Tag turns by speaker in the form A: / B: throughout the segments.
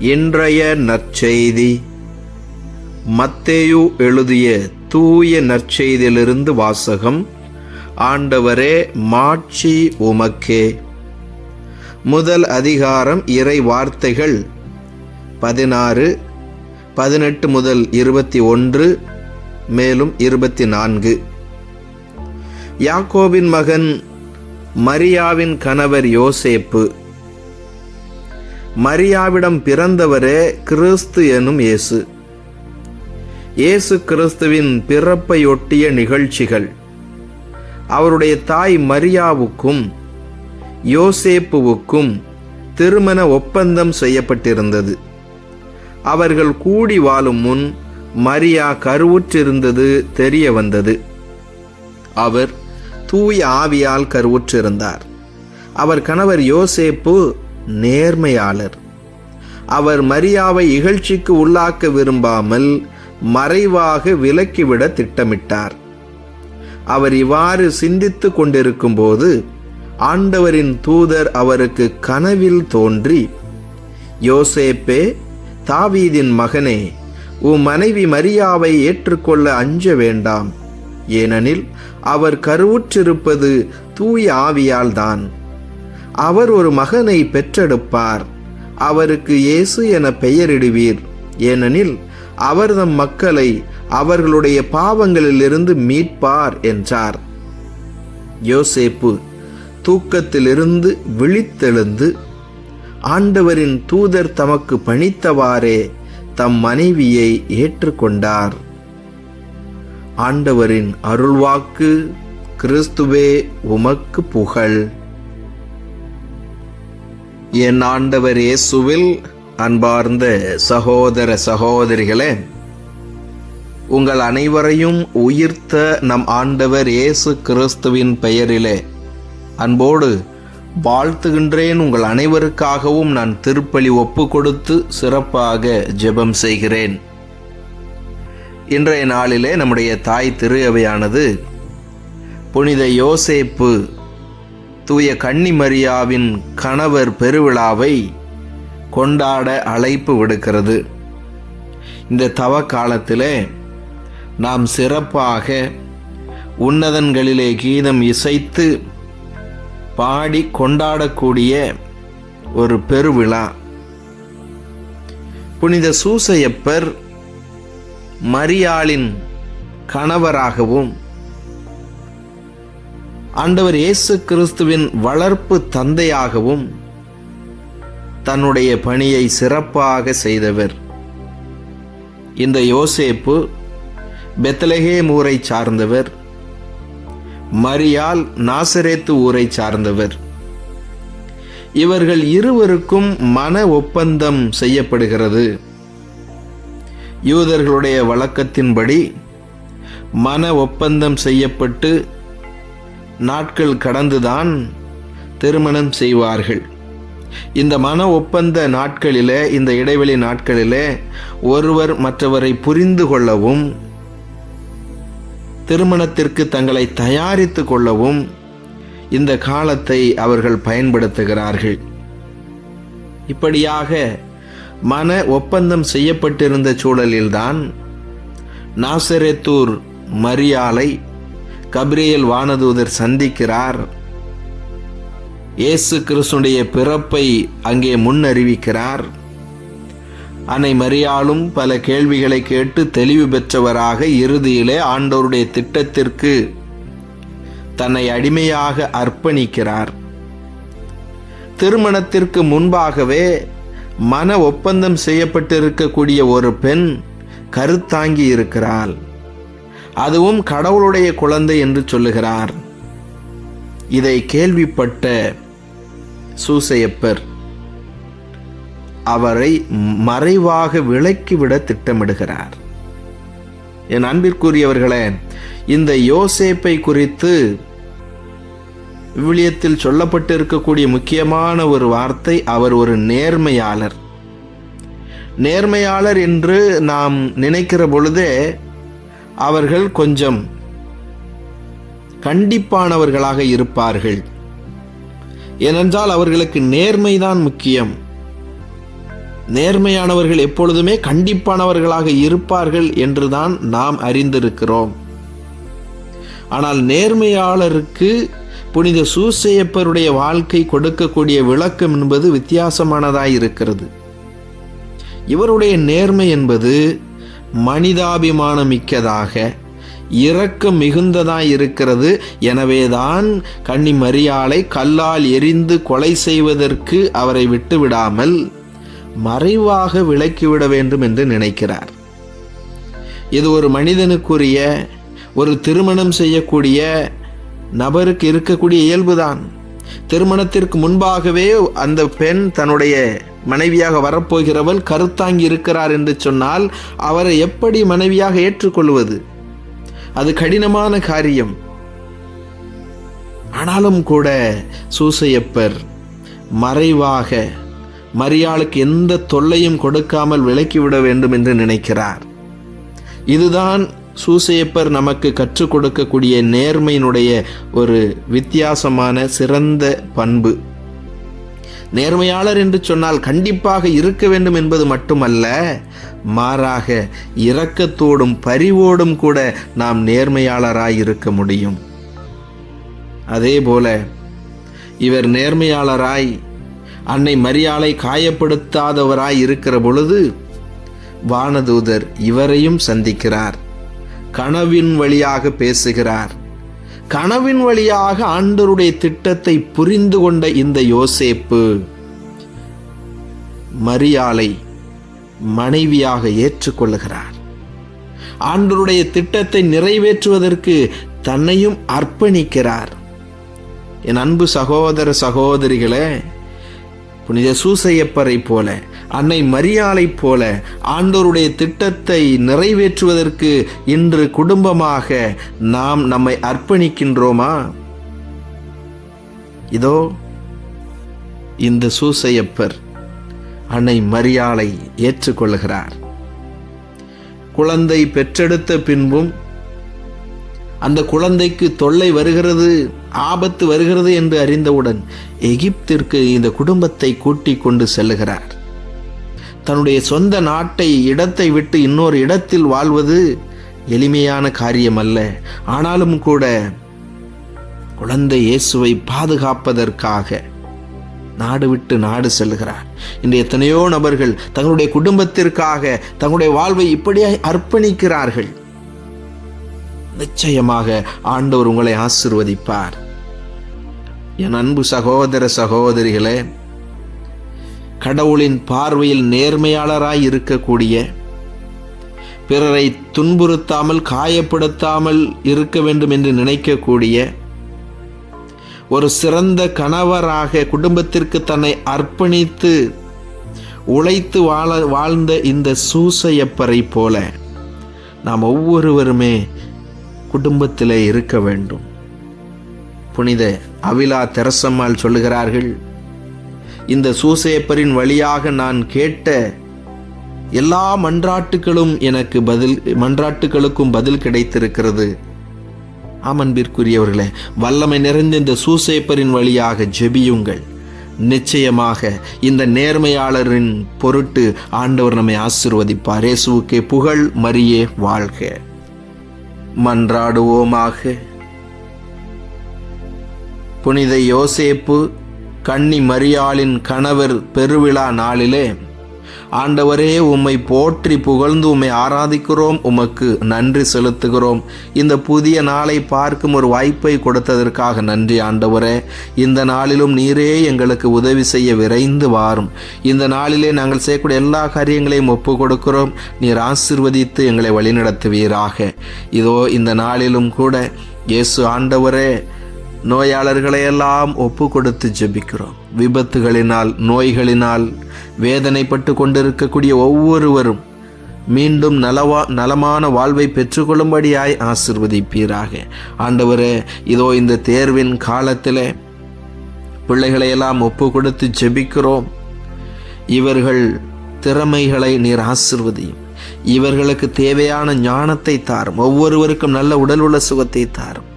A: இன்றைய நற்செய்தி. மத்தேயு எழுதிய தூய நற்செய்தியிலிருந்து வாசகம் ஆண்டவரே மாட்சி உமக்கே. முதல் அதிகாரம் இறை வார்த்தைகள் பதினாறு பதினெட்டு முதல் இருபத்தி ஒன்று மேலும் இருபத்தி நான்கு. யாக்கோபின் மகன் மரியாவின் கணவர் யோசேப்பு மரியாவிடம் பிறந்தவரே கிறிஸ்து எனும் இயேசு. இயேசு கிறிஸ்துவின் பிறப்பையொட்டிய நிகழ்ச்சிகள். அவருடைய தாய் மரியாவுக்கும் யோசேப்புவுக்கும் திருமண ஒப்பந்தம் செய்யப்பட்டிருந்தது. அவர்கள் கூடி வாழும் முன் மரியா கருவுற்றிருந்தது தெரிய வந்தது. அவர் தூய ஆவியால் கருவுற்றிருந்தார். அவர் கணவர் யோசேப்பு நேர்மையாளர். அவர் மரியாவை இகழ்ச்சிக்கு உள்ளாக்க விரும்பாமல் மறைவாக விலக்கிவிட திட்டமிட்டார். அவர் இவ்வாறு சிந்தித்து கொண்டிருக்கும்போது ஆண்டவரின் தூதர் அவருக்கு கனவில் தோன்றி யோசேப்பே தாவீதின் மகனே உன் மனைவி மரியாவை ஏற்றுக்கொள்ள அஞ்ச வேண்டாம். ஏனெனில் அவர் கருவுற்றிருப்பது தூய ஆவியால்தான் அவர் ஒரு மகனை பெற்றெடுப்பார். அவருக்கு இயேசு என பெயரிடுவீர். ஏனெனில் அவர் தம் மக்களை அவர்களுடைய பாவங்களிலிருந்து மீட்பார் என்றார். யோசேப்பு தூக்கத்திலிருந்து விழித்தெழுந்து ஆண்டவரின் தூதர் தமக்கு பணித்தவாறே தம் மனைவியை ஏற்றுக்கொண்டார். ஆண்டவரின் அருள்வாக்கு கிறிஸ்துவே உமக்கு புகழ். என் ஆண்டவர் இயேசுவில் அன்பார்ந்த சகோதர சகோதரிகளே உங்கள் அனைவரையும் உயிர்த்த நம் ஆண்டவர் இயேசு கிறிஸ்துவின் பெயரிலே அன்போடு வாழ்த்துகின்றேன். உங்கள் அனைவருக்காகவும் நான் திருப்பலி ஒப்பு கொடுத்து சிறப்பாக ஜெபம் செய்கிறேன். இன்றைய நாளிலே நம்முடைய தாய் திரு அவையானது புனித யோசேப்பு தூய கன்னிமரியாவின் கணவர் பெருவிழாவை கொண்டாட அழைப்பு விடுக்கிறது. இந்த தவ காலத்திலே நாம் சிறப்பாக உன்னதன்களிலே கீதம் இசைத்து பாடி கொண்டாடக்கூடிய ஒரு பெருவிழா. புனித சூசையப்பர் மரியாளின் கணவராகவும் ஆண்டவர் இயேசு கிறிஸ்துவின் வளர்ப்பு தந்தையாகவும் தன்னுடைய பணியை சிறப்பாக செய்தவர். இந்த யோசேப்பு பெத்தலகேம் ஊரை சார்ந்தவர். மரியால் நாசரேத்து ஊரை சார்ந்தவர். இவர்கள் இருவருக்கும் மன ஒப்பந்தம் செய்யப்படுகிறது. யூதர்களுடைய வழக்கத்தின்படி மன ஒப்பந்தம் செய்யப்பட்டு நாட்கள் கடந்துதான் திருமணம் செய்வார்கள். இந்த மன ஒப்பந்த நாட்களிலே இந்த இடைவெளி நாட்களிலே ஒருவர் மற்றவரை புரிந்து கொள்ளவும் திருமணத்திற்கு தங்களை தயாரித்து கொள்ளவும் இந்த காலத்தை அவர்கள் பயன்படுத்துகிறார்கள். இப்படியாக மன ஒப்பந்தம் செய்யப்பட்டிருந்த சூழலில்தான் நாசரேத்தூர் மரியாலை கபிரியல் வானதூதர் சந்திக்கிறார். இயேசு கிறிஸ்துடைய பிறப்பை அங்கே முன்னறிவிக்கிறார். அன்னை மரியாளும் பல கேள்விகளை கேட்டு தெளிவு பெற்றவராக இறுதியிலே ஆண்டோருடைய திட்டத்திற்கு தன்னை அடிமையாக அர்ப்பணிக்கிறார். திருமணத்திற்கு முன்பாகவே மன ஒப்பந்தம் செய்யப்பட்டிருக்கக்கூடிய ஒரு பெண் கருத்தாங்கி இருக்கிறாள். அதுவும் கடவுளுடைய குழந்தை என்று சொல்லுகிறார். இதை கேள்விப்பட்ட சூசையப்பர் அவரை மறைவாக விலக்கிவிட திட்டமிடுகிறார். என் அன்பிற்குரியவர்களே இந்த யோசேப்பை குறித்து விவிலியத்தில் சொல்லப்பட்டிருக்கக்கூடிய முக்கியமான ஒரு வார்த்தை அவர் ஒரு நேர்மையாளர். நேர்மையாளர் என்று நாம் நினைக்கிற பொழுதே அவர்கள் கொஞ்சம் கண்டிப்பானவர்களாக இருப்பார்கள். ஏனென்றால் அவர்களுக்கு நேர்மைதான் முக்கியம். நேர்மையானவர்கள் எப்பொழுதுமே கண்டிப்பானவர்களாக இருப்பார்கள் என்றுதான் நாம் அறிந்திருக்கிறோம். ஆனால் நேர்மையாளருக்கு புனித சூசையப்பருடைய வாழ்க்கை கொடுக்கக்கூடிய விளக்கம் என்பது வித்தியாசமானதாய் இருக்கிறது. இவருடைய நேர்மை என்பது மனிதாபிமானம் மிக்கதாக இரக்கம் மிகுந்ததாய் இருக்கிறது. எனவேதான் கன்னி மரியாளை கல்லால் எரிந்து கொலை செய்வதற்கு அவரை விட்டுவிடாமல் மறைவாக விலக்கிவிட வேண்டும் என்று நினைக்கிறார். இது ஒரு மனிதனுக்குரிய ஒரு திருமணம் செய்யக்கூடிய நபருக்கு இருக்கக்கூடிய இயல்புதான். திருமணத்திற்கு முன்பாகவே அந்த பெண் தன்னுடைய மனைவியாக வரப்போகிறவள் கருத்தாங்கி இருக்கிறார் என்று சொன்னால் அவரை எப்படி மனைவியாக ஏற்றுக்கொள்வது? அது கடினமான காரியம். ஆனாலும் கூட சூசையப்பர் மறைவாக மரியாளுக்கு எந்த தொல்லையும் கொடுக்காமல் விலக்கிவிட வேண்டும் என்று நினைக்கிறார். இதுதான் சூசையப்பர் நமக்கு கற்றுக் கொடுக்கக்கூடிய நேர்மையினுடைய ஒரு வித்தியாசமான சிறந்த பண்பு. நேர்மையாளர் என்று சொன்னால் கண்டிப்பாக இருக்க வேண்டும் என்பது மட்டுமல்ல மாறாக இரக்கத்தோடும் பரிவோடும் கூட நாம் நேர்மையாளராய் இருக்க முடியும். அதே போல இவர் நேர்மையாளராய் அன்னை மரியாளை காயப்படுத்தாதவராய் இருக்கிற பொழுது வானதூதர் இவரையும் சந்திக்கிறார். கனவின் வழியாக பேசுகிறார். கனவின் வழியாக ஆண்டருடைய திட்டத்தை புரிந்து கொண்ட இந்த யோசேப்பு மரியாளை மனைவியாக ஏற்றுக்கொள்ளுகிறார். ஆண்டருடைய திட்டத்தை நிறைவேற்றுவதற்கு தன்னையும் அர்ப்பணிக்கிறார். என் அன்பு சகோதர சகோதரிகளே புனித சூசையப்பரை போல அன்னை மரியாளைப் போல ஆண்டோருடைய திட்டத்தை நிறைவேற்றுவதற்கு இன்று குடும்பமாக நாம் நம்மை அர்ப்பணிக்கின்றோமா? இதோ இந்த சூசையப்பர் அன்னை மரியாளை ஏற்றுக்கொள்கிறார். குழந்தை பெற்றெடுத்த பின்பும் அந்த குழந்தைக்கு தொல்லை வருகிறது ஆபத்து வருகிறது என்று அறிந்தவுடன் எகிப்திற்கு இந்த குடும்பத்தை கூட்டிக் கொண்டு செல்லுகிறார். தன்னுடைய சொந்த நாட்டை இடத்தை விட்டு இன்னொரு இடத்தில் வாழ்வது எளிமையான காரியம் அல்ல ஆனாலும் கூட குழந்தை இயேசுவை பாதுகாப்பதற்காக நாடு விட்டு நாடு செல்கிறார் இன்று எத்தனையோ நபர்கள் தங்களுடைய குடும்பத்திற்காக தங்களுடைய வாழ்வை இப்படியே அர்ப்பணிக்கிறார்கள். நிச்சயமாக ஆண்டவர் உங்களை ஆசிர்வதிப்பார். என் அன்பு சகோதர சகோதரிகளே கடவுளின் பார்வையில் நேர்மையாளராய் இருக்கக்கூடிய பிறரை துன்புறுத்தாமல் காயப்படுத்தாமல் இருக்க வேண்டும் என்று நினைக்கக்கூடிய ஒரு சிறந்த கணவராக குடும்பத்திற்கு தன்னை அர்ப்பணித்து உழைத்து வாழ வாழ்ந்த இந்த சூசையப்பரை போல நாம் ஒவ்வொருவருமே குடும்பத்திலே இருக்க வேண்டும். புனித அவிலா தெரசம்மாள் சொல்லுகிறார்கள் இந்த சூசேப்பரின் வழியாக நான் கேட்ட எல்லா மன்றாட்டுகளும் எனக்கு பதில் மன்றாட்டுகளுக்கும் பதில் கிடைத்திருக்கிறது. ஆமன்பிற்குரியவர்களே வல்லமை நிறைந்த இந்த சூசேப்பரின் வழியாக ஜெபியுங்கள். நிச்சயமாக இந்த நேர்மையாளரின் பொருட்டு ஆண்டவர் நம்மை ஆசிர்வதிப்பார். இயேசுவுக்கே புகழ் மரியே வாழ்க. மன்றாடுவோமாக. புனித யோசேப்பு கன்னி மரியாளின் கணவர் பெருவிழா நாளிலே ஆண்டவரே உம்மை போற்றி புகழ்ந்து உம்மை ஆராதிக்கிறோம். உமக்கு நன்றி செலுத்துகிறோம். இந்த புதிய நாளை பார்க்கும் ஒரு வாய்ப்பை கொடுத்ததற்காக நன்றி ஆண்டவரே. இந்த நாளிலும் நீரே எங்களுக்கு உதவி செய்ய விரைந்து வாரும். இந்த நாளிலே நாங்கள் செய்யக்கூடிய எல்லா காரியங்களையும் ஒப்பு கொடுக்கிறோம் நீர் ஆசிர்வதித்து எங்களை வழிநடத்துவீராக. இதோ இந்த நாளிலும் கூட இயேசு ஆண்டவரே நோயாளர்களை எல்லாம் ஒப்பு கொடுத்து ஜெபிக்கிறோம். விபத்துகளினால் நோய்களினால் வேதனைப்பட்டு கொண்டிருக்கக்கூடிய ஒவ்வொருவரும் மீண்டும் நலவா நலமான வாழ்வை பெற்றுக்கொள்ளும்படியாய் ஆசிர்வதிப்பீராக. ஆண்டவரே இதோ இந்த தேர்வின் காலத்தில் பிள்ளைகளையெல்லாம் ஒப்பு கொடுத்து ஜெபிக்கிறோம். இவர்கள் திறமைகளை நீர் ஆசிர்வதியும். இவர்களுக்கு தேவையான ஞானத்தை தாரும். ஒவ்வொருவருக்கும் நல்ல உடல் உள்ள சுகத்தை தாரும்.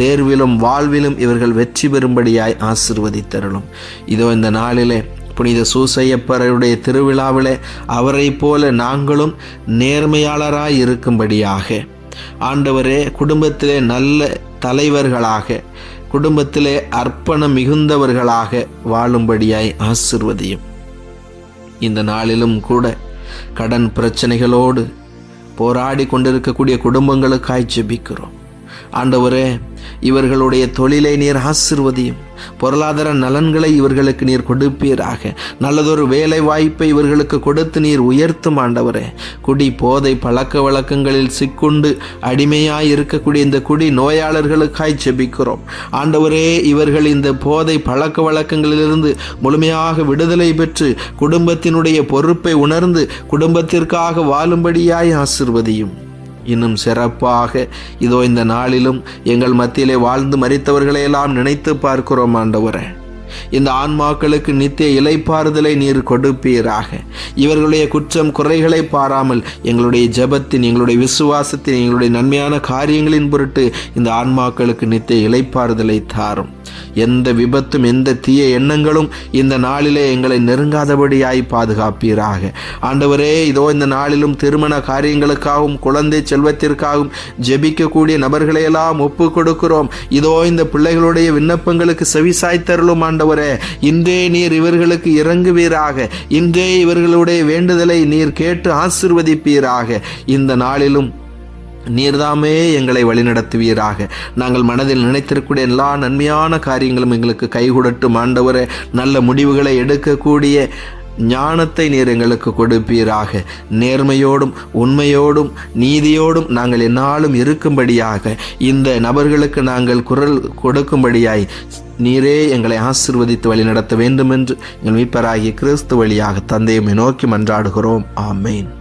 A: தேர்விலும் வாழ்விலும் இவர்கள் வெற்றி பெறும்படியாய் ஆசிர்வதித்தருளும். இதோ இந்த நாளிலே புனித சூசையப்பருடைய திருவிழாவிலே அவரைப் போல நாங்களும் நேர்மையாளராய் இருக்கும்படியாக. ஆண்டவரே குடும்பத்திலே நல்ல தலைவர்களாக குடும்பத்திலே அர்ப்பணம் மிகுந்தவர்களாக வாழும்படியாய் ஆசிர்வதியும். இந்த நாளிலும் கூட கடன் பிரச்சனைகளோடு போராடி கொண்டிருக்கக்கூடிய குடும்பங்களுக்காய் ஜெபிக்கிறோம். ஆண்டவரே இவர்களுடைய தொழிலை நீர் ஆசிர்வதியும். பொருளாதார நலன்களை இவர்களுக்கு நீர் கொடுப்பீராக. நல்லதொரு வேலை வாய்ப்பை இவர்களுக்கு கொடுத்து நீர் உயர்த்தும் ஆண்டவரே. குடி போதை பழக்க வழக்கங்களில் சிக்குண்டு அடிமையாய் இருக்கக்கூடிய இந்த குடி நோயாளர்களுக்காய் செபிக்கிறோம் ஆண்டவரே இவர்கள் இந்த போதை பழக்க வழக்கங்களிலிருந்து முழுமையாக விடுதலை பெற்று குடும்பத்தினுடைய பொறுப்பை உணர்ந்து குடும்பத்திற்காக வாழும்படியாய் ஆசிர்வதியும். இன்னும் சிறப்பாக இதோ இந்த நாளிலும் எங்கள் மத்தியிலே வாழ்ந்து மறித்தவர்களையெல்லாம் நினைத்து பார்க்கிறோம் ஆண்டவரே. இந்த ஆன்மாக்களுக்கு நித்திய இலைப்பாறுதலை நீர் கொடுப்பீராக. இவர்களுடைய குற்றம் குறைகளை பாராமல் எங்களுடைய ஜெபத்தின் எங்களுடைய விசுவாசத்தின் எங்களுடைய நன்மையான காரியங்களின் பொருட்டு இந்த ஆன்மாக்களுக்கு நித்திய இலைப்பாறுதலை தாரும். எந்த விபத்தும் எந்த தீய எண்ணங்களும் இந்த நாளிலே எங்களை நெருங்காதபடியாய் பாதுகாப்பீராக. ஆண்டவரே இதோ இந்த நாளிலும் திருமண காரியங்களுக்காகவும் குழந்தை செல்வத்திற்காகவும் ஜெபிக்கக்கூடிய நபர்களையெல்லாம் ஒப்பு கொடுக்கிறோம் இதோ இந்த பிள்ளைகளுடைய விண்ணப்பங்களுக்கு செவிசாய்த்தருளும் ஆண்டவரே. இன்றே நீர் இவர்களுக்கு இறங்குவீராக. இன்றே இவர்களுடைய வேண்டுதலை நீர் கேட்டு ஆசிர்வதிப்பீராக. இந்த நாளிலும் நீர்தாமே எங்களை வழிநடத்துவீராக. நாங்கள் மனதில் நினைத்திருக்கூடிய எல்லா நன்மையான காரியங்களும் எங்களுக்கு கைகூடட்டும். ஆண்டவரே நல்ல முடிவுகளை எடுக்கக்கூடிய ஞானத்தை நீர் எங்களுக்கு கொடுப்பீராக. நேர்மையோடும் உண்மையோடும் நீதியோடும் நாங்கள் எந்நாளும் இருக்கும்படியாக. இந்த நபர்களுக்கு நாங்கள் குரல் கொடுக்கும்படியாய் நீரே எங்களை ஆசிர்வதித்து வழி நடத்த வேண்டும் என்று எங்கள் மீட்பராகிய கிறிஸ்து வழியாக தந்தையுமே நோக்கி மன்றாடுகிறோம். ஆமேன்.